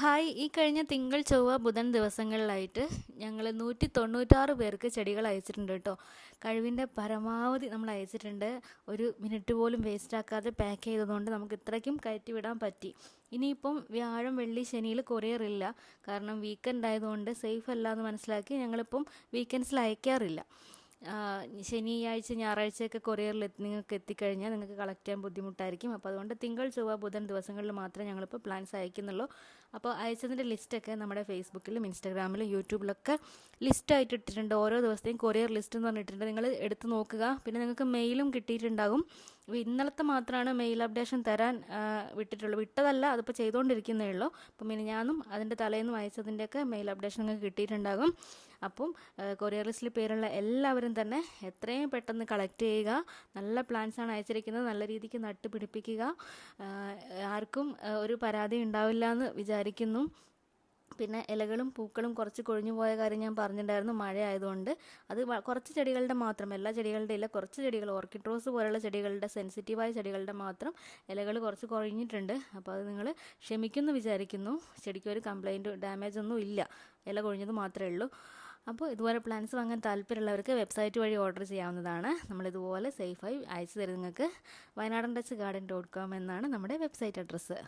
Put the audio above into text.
Hi. ഈ കഴിഞ്ഞ തിങ്കൾ ചൊവ്വ ബുധൻ ദിവസങ്ങളിലായിട്ട് ഞങ്ങൾ നൂറ്റി തൊണ്ണൂറ്റാറ് പേർക്ക് ചെടികൾ അയച്ചിട്ടുണ്ട് കേട്ടോ. കഴിവിന്റെ പരമാവധി നമ്മൾ അയച്ചിട്ടുണ്ട്. ഒരു മിനിറ്റ് പോലും വേസ്റ്റ് ആക്കാതെ പാക്ക് ചെയ്തതുകൊണ്ട് നമുക്ക് ഇത്രയ്ക്കും കയറ്റി വിടാൻ പറ്റി. ഇനിയിപ്പം വ്യാഴം വെള്ളി ശനിയിൽ കൊറിയർ ഇല്ല. കാരണം വീക്കെൻഡ് ആയതുകൊണ്ട് സേഫ് അല്ല എന്ന് മനസ്സിലാക്കി ഞങ്ങളിപ്പം വീക്കെൻഡ്സിൽ അയക്കാറില്ല. ശനിയാഴ്ച ഞായറാഴ്ചയൊക്കെ കൊറിയറിൽ നിങ്ങൾക്ക് എത്തിക്കഴിഞ്ഞാൽ നിങ്ങൾക്ക് കളക്ട് ചെയ്യാൻ ബുദ്ധിമുട്ടായിരിക്കും. അപ്പോൾ അതുകൊണ്ട് തിങ്കൾ ചൊവ്വ ബുധൻ ദിവസങ്ങളിൽ മാത്രമേ ഞങ്ങളിപ്പോൾ പ്ലാൻസ് അയക്കുന്നുള്ളൂ. അപ്പോൾ അയച്ചതിന്റെ ലിസ്റ്റൊക്കെ നമ്മുടെ ഫേസ്ബുക്കിലും ഇൻസ്റ്റാഗ്രാമിലും യൂട്യൂബിലൊക്കെ ലിസ്റ്റായിട്ട് ഇട്ടിട്ടുണ്ട്. ഓരോ ദിവസത്തെയും കൊറിയർ ലിസ്റ്റ് എന്ന് പറഞ്ഞിട്ടുണ്ട്. നിങ്ങൾ എടുത്ത് നോക്കുക. പിന്നെ നിങ്ങൾക്ക് മെയിലും കിട്ടിയിട്ടുണ്ടാകും. ഇന്നലത്തെ മാത്രമാണ് മെയിൽ അപ്ഡേഷൻ തരാൻ വിട്ടിട്ടുള്ളൂ. വിട്ടതല്ല അതിപ്പോൾ ചെയ്തുകൊണ്ടിരിക്കുന്നേ ഉള്ളൂ. അപ്പം മിനിഞ്ഞാന്നും അതിന്റെ തലേന്നും അയച്ചതിന്റെയൊക്കെ മെയിൽ അപ്ഡേഷൻ അങ്ങ് കിട്ടിയിട്ടുണ്ടാകും. അപ്പം കൊറിയർ ലിസ്റ്റിൽ പേരുള്ള എല്ലാവരും തന്നെ എത്രയും പെട്ടെന്ന് കളക്ട് ചെയ്യുക. നല്ല പ്ലാൻസ് ആണ് അയച്ചിരിക്കുന്നത്. നല്ല രീതിക്ക് നട്ട് പിടിപ്പിക്കുക ആർക്കും ഒരു പരാതി ഉണ്ടാവില്ല എന്ന് വിചാരിക്കുന്നു. പിന്നെ ഇലകളും പൂക്കളും കുറച്ച് കൊഴിഞ്ഞു പോയ കാര്യം ഞാൻ പറഞ്ഞിട്ടുണ്ടായിരുന്നു മഴ ആയതുകൊണ്ട് അത് കുറച്ച് ചെടികളുടെ മാത്രം എല്ലാ ചെടികളുടെ ഇല്ല കുറച്ച് ചെടികൾ ഓർക്കിഡ് റോസ് പോലുള്ള ചെടികളുടെ സെൻസിറ്റീവായ ചെടികളുടെ മാത്രം ഇലകൾ കുറച്ച് കൊഴിഞ്ഞിട്ടുണ്ട്. അപ്പോൾ അത് നിങ്ങൾ ക്ഷമിക്കുന്നു വിചാരിക്കുന്നു. ചെടിക്ക് ഒരു കംപ്ലൈന്റ് ഡാമേജ് ഒന്നും ഇല്ല. ഇല കൊഴിഞ്ഞത് മാത്രമേ ഉള്ളൂ. അപ്പോൾ ഇതുപോലെ പ്ലാന്റ്സ് വാങ്ങാൻ താല്പര്യമുള്ളവർക്ക് വെബ്സൈറ്റ് വഴി ഓർഡർ ചെയ്യാവുന്നതാണ്. നമ്മളിതുപോലെ സേഫായി അയച്ചു തരും നിങ്ങൾക്ക്. വയനാടൻ ടച്ച് ഗാർഡൻ ഡോട്ട് കോം എന്നാണ് നമ്മുടെ വെബ്സൈറ്റ് അഡ്രസ്സ്